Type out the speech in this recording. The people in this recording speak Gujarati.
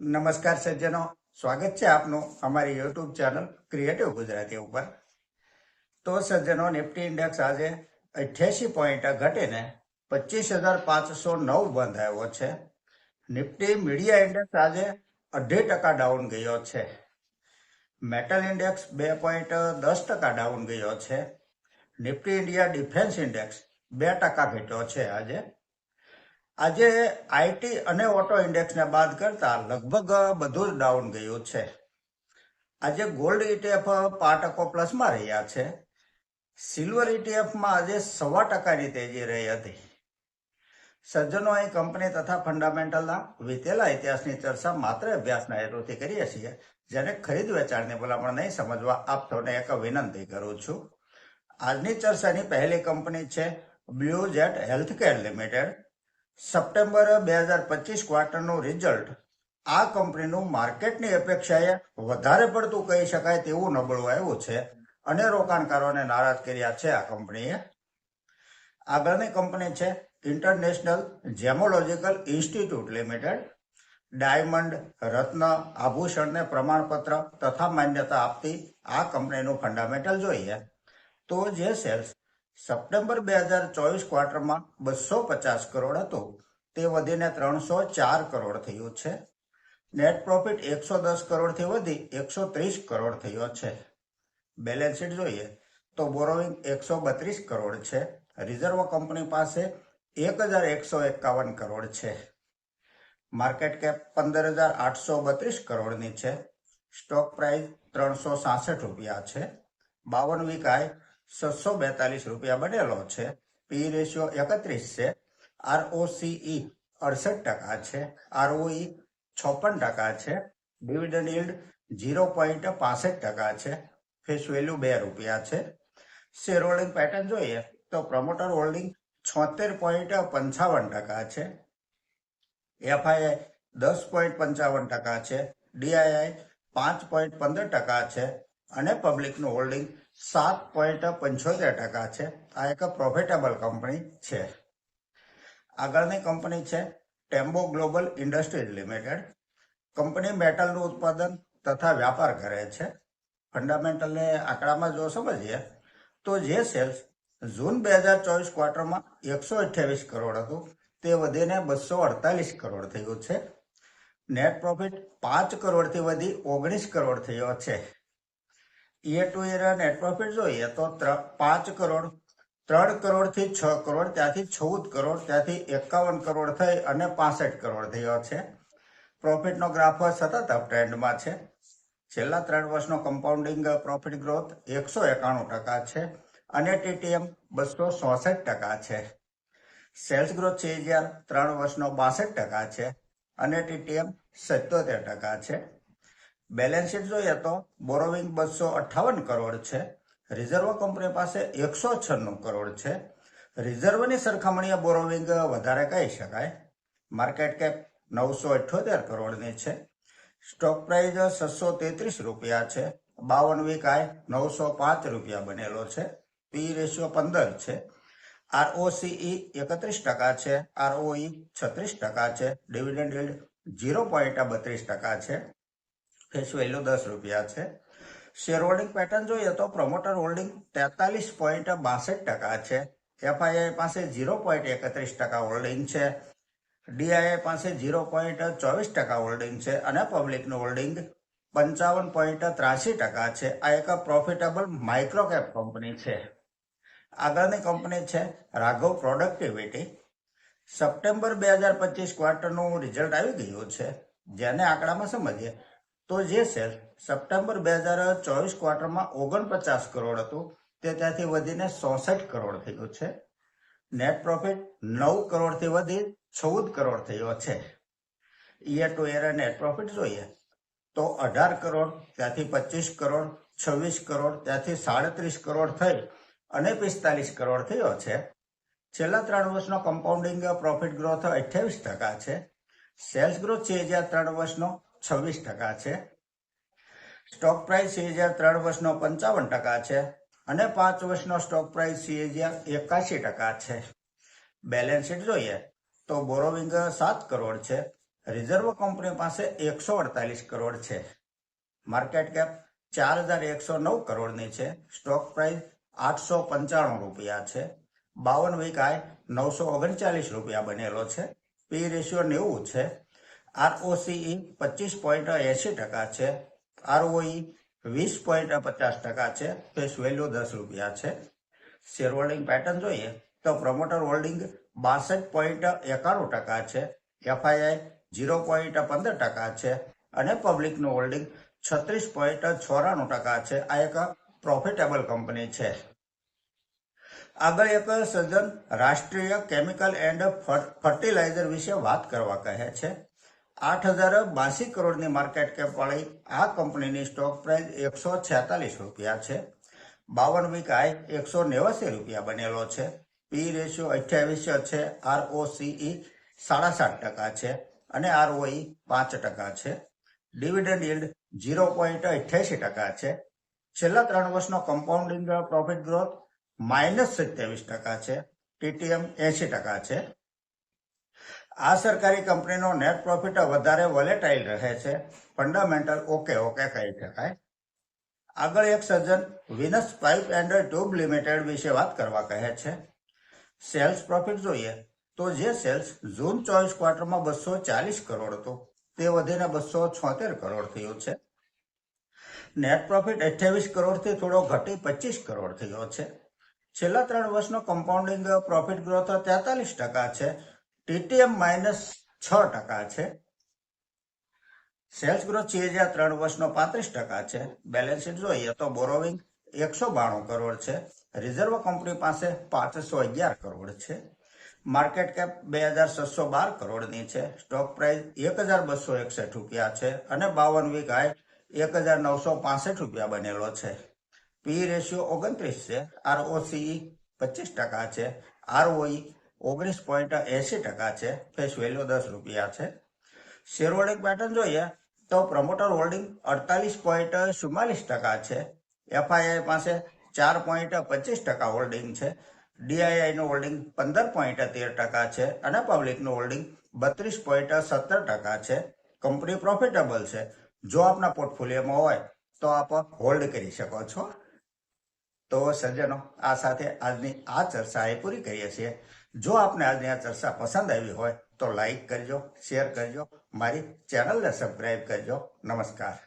નમસ્કાર સજ્જનો. સ્વાગત છે આપનું અમારી યુટ્યુબ ચેનલ ક્રિએટિવ ગુજરાતી ઉપર. તો સજ્જનો નિફ્ટી ઇન્ડેક્સ આજે અઠ્યાસી પોઈન્ટ ઘટીને પચીસ હજાર પાંચસો નવ બંધ આવ્યો છે. નિફ્ટી મીડિયા ઇન્ડેક્સ આજે અઢી ટકા ડાઉન ગયો છે. મેટલ ઇન્ડેક્સ બે પોઈન્ટ દસ ટકા ડાઉન ગયો છે. નિફ્ટી ઇન્ડિયા ડિફેન્સ ઇન્ડેક્સ બે ટકા ઘટ્યો છે આજે. આજે આઈટી અને ઓટો ઇન્ડેક્સને બાદ કરતા લગભગ બધું જ ડાઉન ગયું છે. આજે ગોલ્ડ ઇટીએફ પાંચ ટકો પ્લસમાં રહ્યા છે. સિલ્વર ઇટીએફમાં આજે સવા ટકાની તેજી રહી હતી. સજ્જનો અહીં કંપની તથા ફંડામેન્ટલના વીતેલા ઇતિહાસની ચર્ચા માત્ર અભ્યાસના હેતુથી કરીએ છીએ. જેને ખરીદ વેચાણની ભલામણ નહીં સમજવા આપ સૌને એક વિનંતી કરું છું. આજની ચર્ચાની પહેલી કંપની છે blue jet healthcare limited. September બે હજાર પચીસ ક્વાર્ટરનું રિઝલ્ટ આ કંપનીનું માર્કેટની અપેક્ષાએ વધારે પડતું કહી શકાય તેવું નબળું આવ્યું છે અને રોકાણકારોને નારાજ કર્યા છે આ કંપનીએ આગળની કંપની છે international gemological institute limited diamond રત્ન આભૂષણને પ્રમાણપત્ર તથા માન્યતા આપતી આ કંપનીનું ફંડામેન્ટલ જોઈએ. તો જે શેર્સ સપ્ટેમ્બર બે હજાર ચોવીસ ક્વાર્ટરમાં બસો પચાસ કરોડ હતો. તે વધીને ત્રણસો ચાર કરોડ થયું છે. નેટ પ્રોફિટ એકસો દસ કરોડથી વધી એકસો ત્રીસ કરોડ થયો છે. બેલેન્સ શીટ જોઈએ તો બોરોવિંગ એકસો બત્રીસ કરોડ છે. રિઝર્વ કંપની પાસે એક હજાર એકસો એકાવન કરોડ છે. માર્કેટ કેપ પંદર હજાર આઠસો બત્રીસ કરોડની છે. સ્ટોક પ્રાઇસ ત્રણસો સાસઠ રૂપિયા છે. બાવન વીક આય છસો બેતાલીસ રૂપિયા બનેલો છે. પી રેશિયો એકત્રીસ છે. આરઓસીઈ અડસઠ ટકા છે. આરઓઈ છપ્પન ટકા છે. ડિવિડન્ડ ઇલ્ડ ઝીરો પોઈન્ટ પાસઠ ટકા છે. ફેસ વેલ્યુ બે રૂપિયા છે. શેર હોલ્ડિંગ પેટર્ન જોઈએ તો પ્રમોટર હોલ્ડિંગ છોતેર પોઈન્ટ પંચાવન ટકા છે. એફઆઈઆઈ દસ પોઈન્ટ પંચાવન ટકા છે. ડીઆઈઆઈ પાંચ પોઈન્ટ પંદર ટકા છે. અને પબ્લિકનું હોલ્ડિંગ સાત પોઈન્ટ પંચોતેર ટકા છે. આ એક પ્રોફિટેબલ કંપની છે. આગળની કંપની છે Tembo global industries limited company મેટલનું ઉત્પાદન તથા વ્યાપાર કરે છે. ફંડામેન્ટલને આંકડામાં જો સમજીએ, તો જે સેલ્સ જૂન બે હજાર ચોવીસ ક્વાર્ટરમાં એકસો અઠ્યાવીસ કરોડ હતું, તે વધીને બસો અડતાલીસ કરોડ થયું છે. નેટ પ્રોફિટ પાંચ કરોડથી વધી ઓગણીસ કરોડ થયો છે. Year to year net profit જોઈએ તો પાંચ કરોડ, ત્રણ કરોડથી છ કરોડ, ત્યાંથી ચૌદ કરોડ, ત્યાંથી એકાવન કરોડ થઈ અને પાસઠ કરોડ થયો છે. પ્રોફિટનો ગ્રાફ સતત અપ ટ્રેન્ડમાં છે. છેલ્લા ત્રણ વર્ષનો કમ્પાઉન્ડિંગ પ્રોફિટ ગ્રોથ એકસો એકાણું ટકા છે અને ટીટીએમ બસો ચોસઠ ટકા છે. સેલ્સ ગ્રોથ છે હજાર ત્રણ વર્ષનો બાસઠ ટકા છે અને ટીટીએમ સત્યોતેર ટકા છે. બેલેન્સ શીટ જોઈએ તો બોરોવિંગ બસો અઠ્ઠાવન કરોડ છે. રિઝર્વ કંપની પાસે એકસો છન્નું કરોડ છે. રિઝર્વની સરખામણીએ બોરોવિંગ વધારે કહી શકાય. માર્કેટ કેપ નવસો અઠ્યોતેર કરોડની છે. સ્ટોક પ્રાઇસ છસો તેત્રીસ રૂપિયા છે. બાવન વીક આય નવસો પાંચ રૂપિયા બનેલો છે. પી રેશિયો પંદર છે. આરઓસીઈ એકત્રીસ ટકા છે. આરઓઈ છત્રીસ ટકા છે. ડિવિડન્ડ યીલ્ડ ઝીરો પોઈન્ટ બત્રીસ ટકા છે. ફેસ વેલ્યુ દસ રૂપિયા છે? શેર હોલ્ડિંગ પેટર્ન જોઈએ તો પ્રમોટર હોલ્ડિંગ તેતાલીસ પોઈન્ટ બાસઠ ટકા છે. એફઆઈઆઈ પાસે ઝીરો પોઈન્ટ એકત્રીસ ટકા હોલ્ડિંગ છે. ડીઆઈઆઈ પાસે ઝીરો પોઈન્ટ ચોવીસ ટકા હોલ્ડિંગ છે અને પબ્લિકનું હોલ્ડિંગ પંચાવન પોઈન્ટ ત્રાસી ટકા છે. આ એક પ્રોફિટેબલ માઇક્રોકેપ કંપની છે. આગળની કંપની છે રાઘવ પ્રોડક્ટિવિટી સપ્ટેમ્બર બે હજાર પચીસ ક્વાર્ટરનું રિઝલ્ટ આવી ગયું છે. જેને આંકડામાં સમજીએ તો જે શેર સપ્ટેમ્બર બે હજાર ચોવીસ ક્વાર્ટરમાં ઓગણપચાસ કરોડ હતું, તે ત્યાંથી વધીને ચોસઠ કરોડ થયું છે. નેટ પ્રોફિટ નવ કરોડથી વધી ચૌદ કરોડ થયો છે. Year to year net profit જોઈએ તો અઢાર કરોડ, ત્યાંથી પચીસ કરોડ, છવ્વીસ કરોડ, ત્યાંથી સાડત્રીસ કરોડ થઈ અને પિસ્તાલીસ કરોડ થયો છે. છેલ્લા ત્રણ વર્ષનો કમ્પાઉન્ડિંગ પ્રોફિટ ગ્રોથ અઠ્યાવીસ ટકા છે. સેલ્સ ગ્રોથ છે હજાર ત્રણ વર્ષનો છવ્વીસ ટકા છે. સ્ટોક પ્રાઇસ સીએજીઆર ત્રણ વર્ષનો પંચાવન ટકા છે અને પાંચ વર્ષનો સ્ટોક પ્રાઇસ સીએજીઆર એકાશી ટકા છે. બેલેન્સ શીટ જોઈએ તો બોરોવિંગ સાત કરોડ છે. રિઝર્વ કંપની પાસે એકસો અડતાલીસ કરોડ છે. માર્કેટ કેપ ચાર હજાર એકસો નવ કરોડની છે. સ્ટોક પ્રાઇસ આઠસો પંચાણું રૂપિયા છે. બાવન વીક આય નવસો ઓગણચાલીસ રૂપિયા બનેલો છે. પી રેશિયો નેવું છે. આરઓસીઈ પચીસ પોઈન્ટ એસી ટકા છે. આરઓઈ વીસ પોઈન્ટ પચાસ ટકા છે. ફેસ વેલ્યુ દસ રૂપિયા છે. શેર હોલ્ડિંગ પેટર્ન જોઈએ તો પ્રમોટર હોલ્ડિંગ બાસઠ પોઈન્ટ એકાણું ટકા છે. એફઆઈઆઈ ઝીરો પોઈન્ટ પંદર ટકા છે. અને પબ્લિકનું હોલ્ડિંગ છત્રીસ પોઈન્ટ ચોરાણું ટકા છે. આ એક પ્રોફિટેબલ કંપની છે. આગળ એક સજ્જન રાષ્ટ્રીય કેમિકલ એન્ડ ફર્ટિલાઇઝર વિશે વાત કરવા કહે છે. આઠ હજાર બાસી કરોડની માર્કેટ કેપ વાળી આ કંપનીની સ્ટોક પ્રાઇસ એકસો છેતાલીસ રૂપિયા છે. બાવન વીક આય એકસો નેવાસી રૂપિયા બનેલો છે. પી રેશિયો અઠ્યાવીસ છે. આરઓસીઈ સાડા સાત ટકા છે અને આરઓઈ પાંચ ટકા છે. ડિવિડન્ડ યીલ્ડ ઝીરો પોઈન્ટ અઠ્યાસી ટકા છે. છેલ્લા ત્રણ વર્ષનો કમ્પાઉન્ડિંગ પ્રોફિટ ગ્રોથ માઇનસ સત્યાવીસ ટકા છે. ટીટીએમ એસી ટકા છે. આ સરકારી કંપનીનો નેટ પ્રોફિટ વધારે વોલેટાઇલ રહે છે. ફંડામેન્ટલ ઓકે ઓકે કહી શકાય. આગળ એક સજ્જન Venus pipe and tube limited વિશે વાત કરવા કહે છે. સેલ્સ પ્રોફિટ જોઈએ તો જે સેલ્સ જૂન ચોવીસ ક્વાર્ટરમાં બસો ચાલીસ કરોડ હતું. તે વધીને બસો છોતેર કરોડ થયું છે. નેટ પ્રોફિટ અઠ્યાવીસ કરોડથી થોડો ઘટી પચીસ કરોડ થયો છે. છેલ્લા ત્રણ વર્ષનો કમ્પાઉન્ડિંગ પ્રોફિટ ગ્રોથ તેતાલીસ ટકા છે. ટીટીએમ માઇનસ છ ટકા છે. સેલ્સ ગ્રોથ છે જ્યાં ત્રણ વર્ષનો પાંત્રીસ ટકા છે. બેલેન્સ શીટ જોઈએ તો બોરોવિંગ એકસો બાણું કરોડ છે. રિઝર્વ કંપની પાસે પાંચસો અગિયાર કરોડ છે. માર્કેટ કેપ બે હજાર છસો બાર કરોડની છે. સ્ટોક પ્રાઇસ એક હજાર બસો એકસઠ રૂપિયા છે અને બાવન વીક હાઈ એક હજાર નવસો પાસઠ રૂપિયા બનેલો છે. પી રેશિયો ઓગણત્રીસ છે. આરઓસીઈ પચીસ ટકા છે. આરઓઈ ઓગણીસ પોઈન્ટ એસી ટકા છે ફેસ વેલ્યુ દસ રૂપિયા છે. શેર હોલ્ડિંગ પેટર્ન જોઈએ તો પ્રમોટર હોલ્ડિંગ અડતાલીસ પોઈન્ટ ચુમ્માલીસ ટકા છે. એફઆઈઆઈ પાસે ચાર પોઈન્ટ પચીસ ટકા હોલ્ડિંગ છે. ડીઆઈઆઈનું હોલ્ડિંગ પંદર પોઈન્ટ તેર ટકા છે અને પબ્લિકનું હોલ્ડિંગ બત્રીસ પોઈન્ટ સત્તર ટકા છે. કંપની પ્રોફિટેબલ છે. જો આપના પોર્ટફોલિયોમાં હોય તો આપ હોલ્ડ કરી શકો છો. તો સજ્જનો, આ સાથે આજની આ ચર્ચા એ પૂરી કરીએ છીએ. જો આપને આજની આ ચર્ચા પસંદ આવી હોય તો લાઈક કરજો, શેર કરજો, મારી ચેનલને સબસ્ક્રાઈબ કરજો. નમસ્કાર.